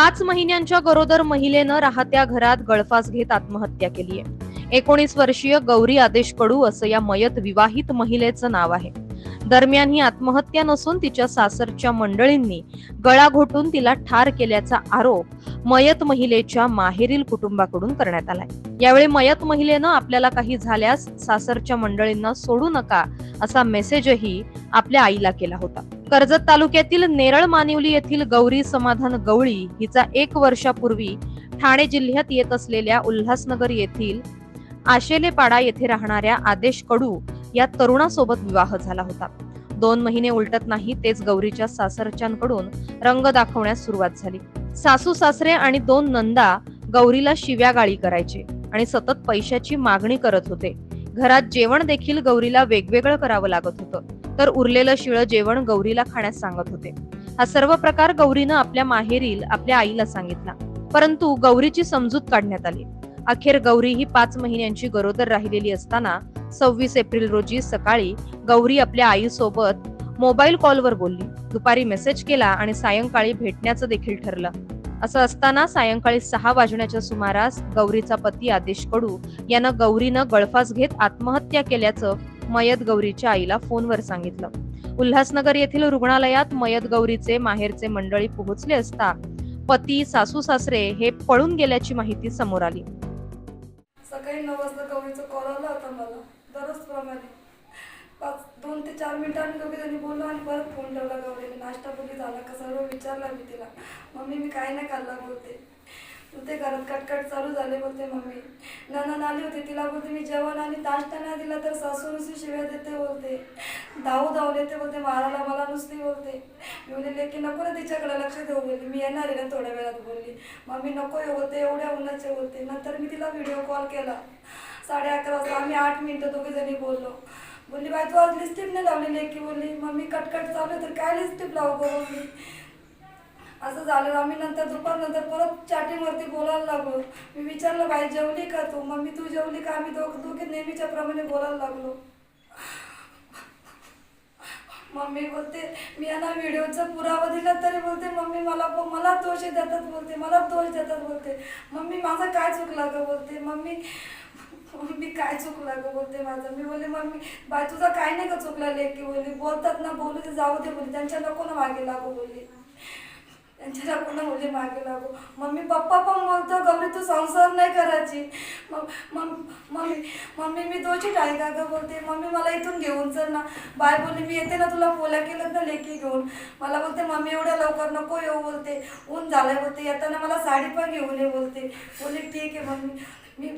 पाच महिन्यांच्या गरोदर महिलेनं राहत्या घरात गळफास घेत आत्महत्या केली आहे. एकोणीस वर्षीय गौरी आदेश कडू असं या मयत विवाहित महिलेचं नाव आहे. दरम्यान ही आत्महत्या नसून तिच्या सासरच्या मंडळींनी गळा घोटून तिला ठार केल्याचा आरोप मयत महिलेच्या माहेरील कुटुंबाकडून करण्यात आलाय. यावेळी मयत महिलेनं आपल्याला काही झाल्यास सासरच्या मंडळींना सोडू नका असा मेसेजही आपल्या आईला केला होता. कर्जत तालुक्यातील नेरळ मानिवली येथील गौरी समाधान गवळी हिचा एक वर्षापूर्वी ठाणे जिल्ह्यात येत असलेल्या उल्हासनगर येथील आशेलेपाडा येथे राहणाऱ्या आदेश कडू या तरुणासोबत विवाह झाला होता. दोन महिने उलटत नाही तेच गौरीच्या सासरच्यांकडून रंग दाखवण्यास सुरुवात झाली. सासू सासरे आणि दोन नंदा गौरीला शिव्या गाळी करायचे आणि सतत पैशाची मागणी करत होते. घरात जेवण देखील गौरीला वेगवेगळं करावं लागत होतं. तर उरलेलं शिळं जेवण गौरीला खाण्यास सांगत होते. हा सर्व प्रकार गौरीनं आपल्या माहेरील आपल्या आईला सांगितला. परंतु गौरीची समजूत काढण्यात आली. अखेर गौरी ही पाच महिन्यांची गरोदर राहिलेली असताना सव्वीस एप्रिल रोजी सकाळी गौरी आपल्या आईसोबत मोबाईल कॉलवर बोलली. दुपारी मेसेज केला आणि सायंकाळी भेटण्याचं देखील ठरलं. असं असताना सायंकाळी सहा वाजण्याच्या सुमारास गौरीचा पती आदेश कडू यानं गौरीनं गळफास घेत आत्महत्या केल्याचं मयत गौरीच्या आईला फोनवर सांगितलं. उल्हासनगर येथील रुग्णालयात मयत गौरीचे माहेरचे मंडळी पोहोचले असता पती सासू सासरे हे पळून गेल्याची माहिती समोर आली. सकाळी नऊ वाजता गौरीचा कॉल आला होता मला. दररोज प्रमाणे. पाच दोन ते चार मिनिटांनी आम्ही दोघे जणी बोललो आणि परत फोन ठेवला गौरीने नाश्ता बोली झाला का सर्व विचारला मी तिला. मम्मी मी काय नाही खाल्ला बोलते ते घरात कटकट चालू झाले बोलते मम्मी. ननन आली होती तिला बोलते मी जेवण आणि नाश्ता नाही दिला तर सासू शिव्या देते बोलते. धावू धावले येते बोलते मारायला मला नुसती बोलते. मी बोलले की नको ना तिच्याकडे लक्ष देऊ बोलली. मी येणार आहे ना थोड्या वेळात बोलली. मम्मी नको हे बोलते एवढ्या उन्हाचे बोलते. नंतर मी तिला व्हिडिओ कॉल केला. साडे अकरा वाजता आम्ही आठ मिनिटं दोघीजणी बोललो. बोलली बाय तू आज लिस्टिप नाही लावली लेकी? बोलली मम्मी कटकट चालू तर काय लिस्टिप लावू गं बोलली असं झालं. आम्ही नंतर दुपारनंतर परत चॅटिंगवरती बोलायला लागलो. मी विचारलं बाई जेवली का तू? मम्मी तू जेवली का? आम्ही दोघ दोघे नेहमीच्या प्रमाणे बोलायला लागलो. मम्मी बोलते मी यांना व्हिडिओचा पुरावा दिला तरी बोलते. मम्मी मला मला दोष देतात बोलते. मला दोष देतात बोलते. मम्मी माझा काय चुकला ग? बोलते मम्मी मी काय चुकला ग? बोलते माझं. मी बोलले मम्मी बाय तुझा काय नाही का चुकला लेकी बोलली? बोलतात ना बोलू ते जाऊ दे बोलली. त्यांच्या नको ना मागे लागू बोलली. त्यांच्या पुन्हा मुली बोलली मागे लागू. मम्मी पप्पा पण बोलतो गौरी तू संसार नाही करायची. मग मम्मी मम्मी मी तोची आहे का गं बोलते मम्मी मला इथून घेऊन चल ना. बाय बोलली मी येते ना तुला बोला केलं ना लेकी घेऊन? मला बोलते मम्मी एवढ्या लवकर नको येऊ बोलते. ऊन झालं बोलते येताना मला साडी पण घेऊन ये बोलते. बोलली ठीक आहे मम्मी. मी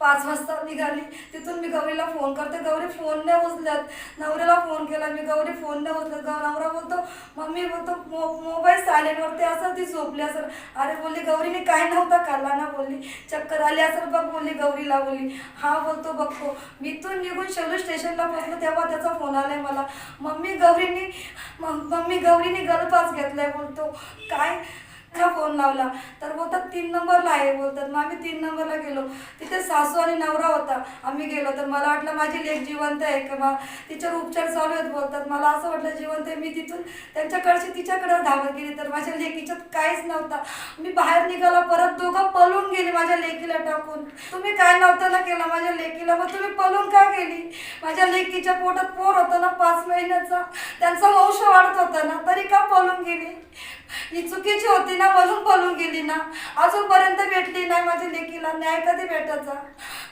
पाच वाजता निघाली. तिथून मी गौरीला फोन करते. गौरी फोन नाही उचलत. नवऱ्याला फोन केला. मी गौरी फोन नाही उचलत. गौ नवरा बोलतो मम्मी बोलतो मो मोबाईल सायलेंटवरती असं ती झोपली असं अरे बोलली गौरीने काय नव्हता खाल्ला ना बोलली. चक्कर आली असं बघ बोलली गौरीला बोलली. हा बोलतो बघतो. मी इथून निघून शेलू स्टेशनला पोहोचलो तेव्हा त्याचा फोन आलाय मला. मम्मी गौरीने मम्मी गौरीने गलपास घेतलाय बोलतो. काय? का फोन लावला. तर बोलतात तीन नंबरला आहे बोलतात. मग आम्ही तीन नंबरला गेलो. तिथे सासू आणि नवरा होता. आम्ही गेलो. तर मला वाटलं माझी लेख जिवंत आहे किंवा तिच्यावर उपचार चालू आहेत बोलतात. मला असं वाटलं जिवंत आहे. मी तिथून त्यांच्याकडची तिच्याकडे धावत गेली. तर माझ्या लेकीच्यात काहीच नव्हता. मी बाहेर निघाला. परत दोघं पळून गेली माझ्या लेकीला टाकून. तुम्ही काय नव्हतं ना केलं माझ्या लेकीला? मग तुम्ही पळून का गेली? माझ्या लेकीच्या पोटात पोर होता ना पाच महिन्याचा. त्यांचा वंश वाढत होता ना तरी का पळून गेली? ही चुकीची होती ना म्हणून बोलून गेली ना. अजूनपर्यंत भेटली नाही माझ्या लेकीला न्याय कधी भेटायचा?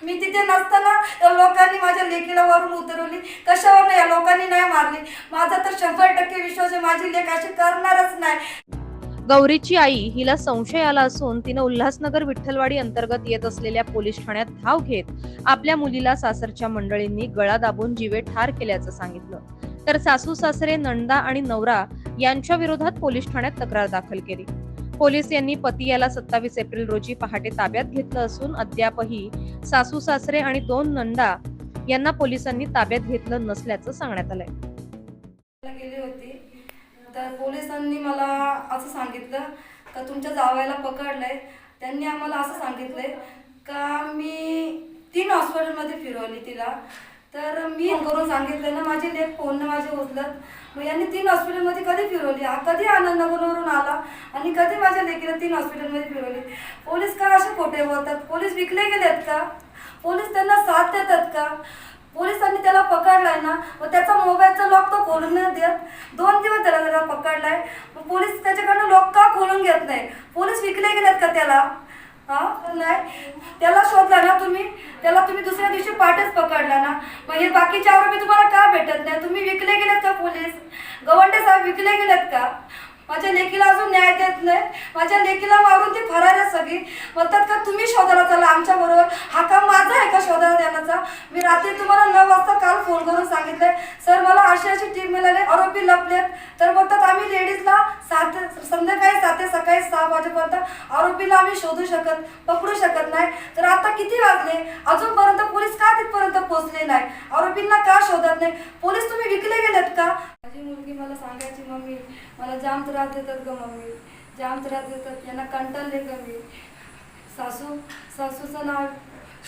मी तिथे नसताना या लोकांनी माझ्या लेकीला वरून उतरवली. कशावर या लोकांनी नाही मारली. माझा तर शंभर टक्के विश्वास आहे माझी लेख अशी करणारच नाही. गौरीची आई हिला संशय आला असून तिनं उल्हासनगर विठ्ठलवाडी अंतर्गत येत असलेल्या पोलीस ठाण्यात धाव घेत आपल्या मुलीला सासरच्या मंडळींनी गळा दाबून जीवे ठार केल्याचं सांगितलं. तर सासू सासरे नंदा आणि नवरा यांच्या विरोधात पोलीस ठाण्यात तक्रार दाखल केली. पोलीस यांनी पती याला सत्तावीस एप्रिल रोजी पहाटे ताब्यात घेतलं असून अद्यापही सासू सासरे आणि दोन नंदा यांना पोलिसांनी ताब्यात घेतलं नसल्याचं सांगण्यात आलंय. गेली होती. तर पोलिसांनी मला असं सांगितलं का तुमच्या जावयाला पकडलंय. त्यांनी आम्हाला असं सांगितलंय का मी तीन हॉस्पिटलमध्ये फिरवली तिला. तर मी करून सांगितलं ना माझी लेख फोन माझे उचलत? मग यांनी तीन हॉस्पिटलमध्ये कधी फिरवली? कधी आनंदनगरवरून आला? आणि कधी माझ्या लेकीला तीन हॉस्पिटलमध्ये फिरवली? पोलीस का असे खोटे बोलतात? पोलीस विकले गेलेत का? पोलीस त्यांना साथ देतात का? पोलिसांनी त्याला पकडलाय ना व त्याचा मोबाईलचा लॉक तो खोलून नाही देत. दोन दिवस त्याला त्याला पकडलाय. मग पोलीस त्याच्याकडनं लॉक का खोलून घेत नाही? पोलीस विकले गेलेत का त्याला? हा नाही. त्याला शोधला ना तुम्ही. त्याला तुम्ही दुसऱ्या दिवशी पाठच पकडला ना. म्हणजे मग हे बाकीचे आरोपी तुम्हाला का भेटत नाही? तुम्ही विकले गेलेत का पोलीस? गवंडे साहेब विकले गेलेत का? माझ्या लेकीला अजून न्याय देत नाही. माझ्या लेकीला मारून ती फरार आहे सगळी. म्हणतात का तुम्ही शोधायला चला आमच्या बरोबर. हा काम माझा आहे का शोधायला देण्याचा? मी रात्री तुम्हाला नऊ वाजता काल फोन करून सांगितलंय. सर मला अशी अशी टीम बी लपलेत. तर बोलतात आम्ही लेडीजला सात संध्याकाळी सात ते सकाळी सहा वाजेपर्यंत आरोपीला आम्ही शोधू शकत पकडू शकत नाही. तर आता किती वाजले? अजूनपर्यंत पोलीस का तिथपर्यंत पोहोचले नाही? आरोपींना का शोधत नाही? पोलीस तुम्ही विकले गेलेत का? माझी मुलगी मला सांगायची मम्मी मला जाम त्रास देतात ग मम्मी. जाम त्रास देतात. यांना कंटाळले ग मी. सासू सासूचं नाव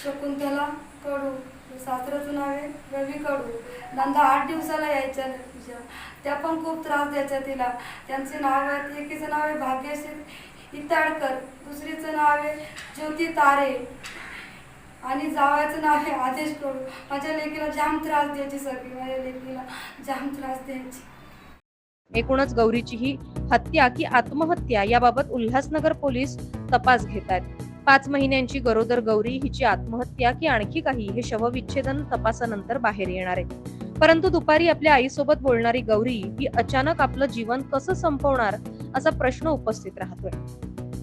शकुंतला कडू. सासऱ्याचं नाव आहे रवी कडू नंदा आठ दिवसाला यायच्या तिच्या त्या पण खूप त्रास द्यायच्या तिला. त्यांचे नाव आहेत एकीचं नाव आहे भाग्यश्री इताडकर. दुसरीचं नाव आहे ज्योती तारे. आणि जावायचं नाव आहे आदेश कडू माझ्या लेकीला जाम त्रास द्यायची सगळी माझ्या लेकीला जाम त्रास द्यायची. एकूणच गौरीची ही हत्या की आत्महत्या याबाबत उल्हासनगर पोलीस तपास घेत आहेत. पाच महिन्यांची गरोदर गौरी हिची आत्महत्या की आणखी काही हे शवविच्छेदन तपासानंतर बाहेर येणार आहे. परंतु दुपारी आपल्या आईसोबत बोलणारी गौरी ही अचानक आपलं जीवन कसं संपवणार असा प्रश्न उपस्थित राहतोय.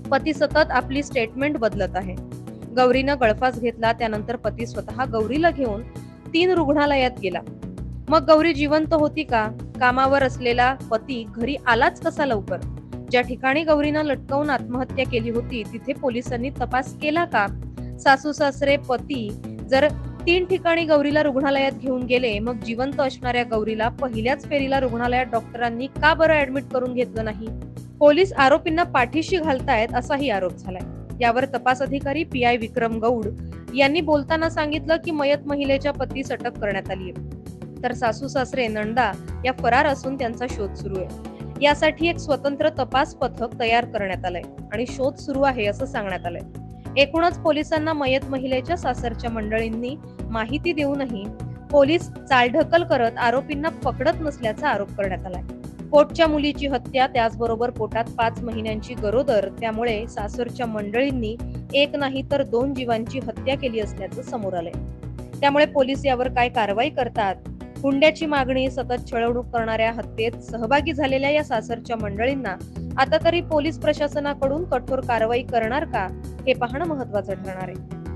पती सतत आपली स्टेटमेंट बदलत आहे. गौरीनं गळफास घेतला त्यानंतर पती स्वतः गौरीला घेऊन तीन रुग्णालयात गेला. मग गौरी जिवंत होती का? कामावर असलेला पती घरी आलाच कसा लवकर? ज्या ठिकाणी गौरीनं लटकवून आत्महत्या केली होती तिथे पोलिसांनी तपास केला का? सासू सासरे पती जर तीन ठिकाणी गौरीला रुग्णालयात घेऊन गेले. मग जिवंत असणाऱ्या गौरीला पहिल्याच फेरीला रुग्णालयात डॉक्टरांनी का बरं ऍडमिट करून घेतलं नाही? पोलीस आरोपींना पाठीशी घालतायत असाही आरोप झालाय. यावर तपास अधिकारी पी आय विक्रम गौड यांनी बोलताना सांगितलं की मयत महिलेच्या पतीस अटक करण्यात आली आहे तर सासू सासरे नंदा या फरार असून त्यांचा शोध सुरू आहे. यासाठी एक स्वतंत्र तपास पथक तयार करण्यात आलंय आणि शोध सुरू आहे असं सांगण्यात आलंय. एकूणच पोलिसांना मयत महिलेच्या सासरच्या मंडळींनी माहिती देऊनही पोलीस चालढकल करत आरोपींना पकडत नसल्याचा आरोप करण्यात आलाय. पोटच्या मुलीची हत्या त्याचबरोबर पोटात पाच महिन्यांची गरोदर त्यामुळे सासरच्या मंडळींनी एक नाही तर दोन जीवांची हत्या केली असल्याचं समोर आलंय. त्यामुळे पोलीस यावर काय कारवाई करतात? हुंड्याची मागणी सतत छळवणूक करणाऱ्या हत्येत सहभागी झालेल्या या सासरच्या मंडळींना आता तरी पोलीस प्रशासनाकडून कठोर कारवाई करणार का? हे पाहणं महत्वाचं ठरणार आहे.